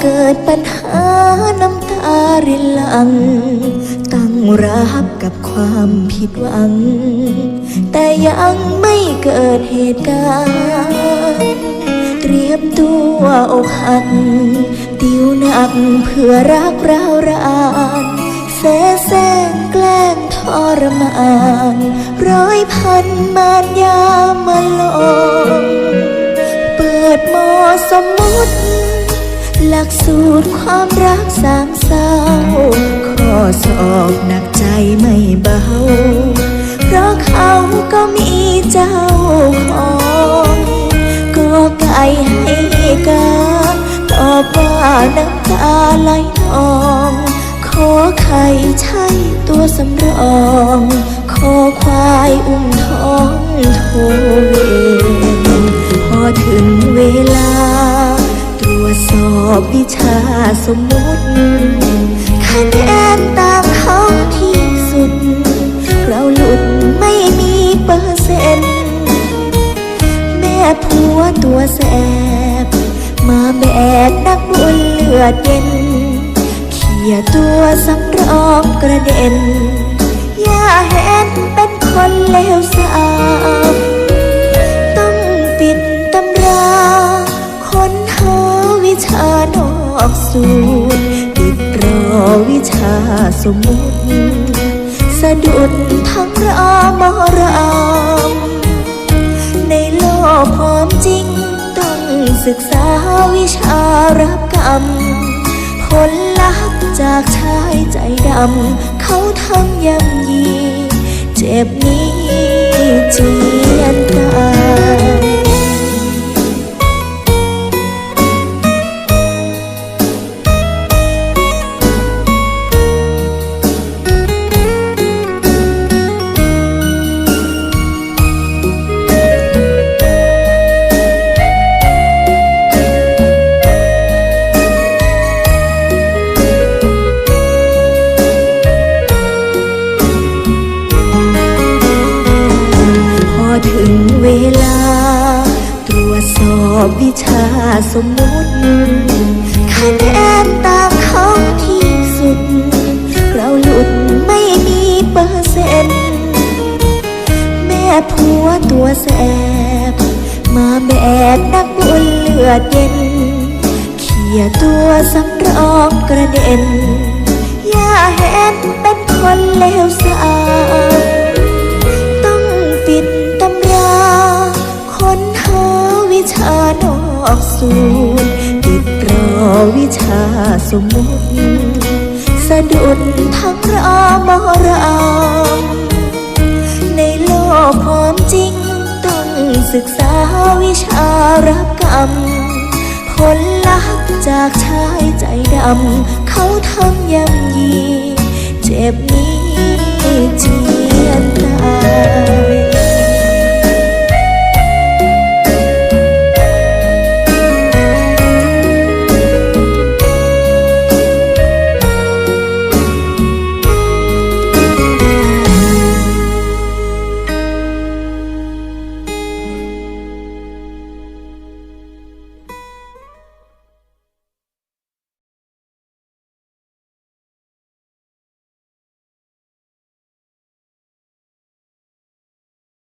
เกิดปัญหาน้ำตารินหลัง ตั้งรับกับความผิดหวัง แต่ยังไม่เกิดเหตุการณ์เตรียมตัวอกหัก ติวหนักเพื่อรักเรารานแสแสร้งแกล้งทรมาน ร้อยพันมารยามาลงเปิดมอสมมุติ ลักสูตรความรักสามเศร้าข้อสอบหนักใจไม่เบา เพราะเขาก็มีเจ้าของก็ไก่ให้การตอบว่าน้ำตาไหลนอง ขอไข่ใช่ตัวสำรอง ขอควายอุ้มท้องโทเวพอถึงเวลา วจสอบวิชาสมมุติคะแนนตามเขาที่สุด เราหลุดไม่มีเปอร์เซ็นต์แม่ผัวตัวแสบ มาแบกนักบุญเลือดเย็นเขี่ยตัวสำรองกระเด็น อย่าเห็นเป็นคนเลวสาม อกสูตรติดรอวิชาสมมุติสะดุดทั้งรามรามในโลกความจริง ต้องศึกษาวิชารับกรรม ผลลัพธ์จากชายใจดำ เขาทำยำยี เจ็บนี้เจียนตาย อบวิชาสมมุติคะแนนตามเขาที่สุด เราหลุดไม่มีเปอร์เซ็นต์แม่ผัวตัวแสบ มาแบกนักบุญเลือดเย็น เขี่ยตัวสำรองกระเด็น อย่าเห็นเป็นคนเลวส สูตรติดรอวิชาสมมุติสะดุดทั้งรามรามในโลกความจริงต้องศึกษาวิชารับกรรม ผลลัพธ์จากชายใจดำ เขาทำยำยี เจ็บนี้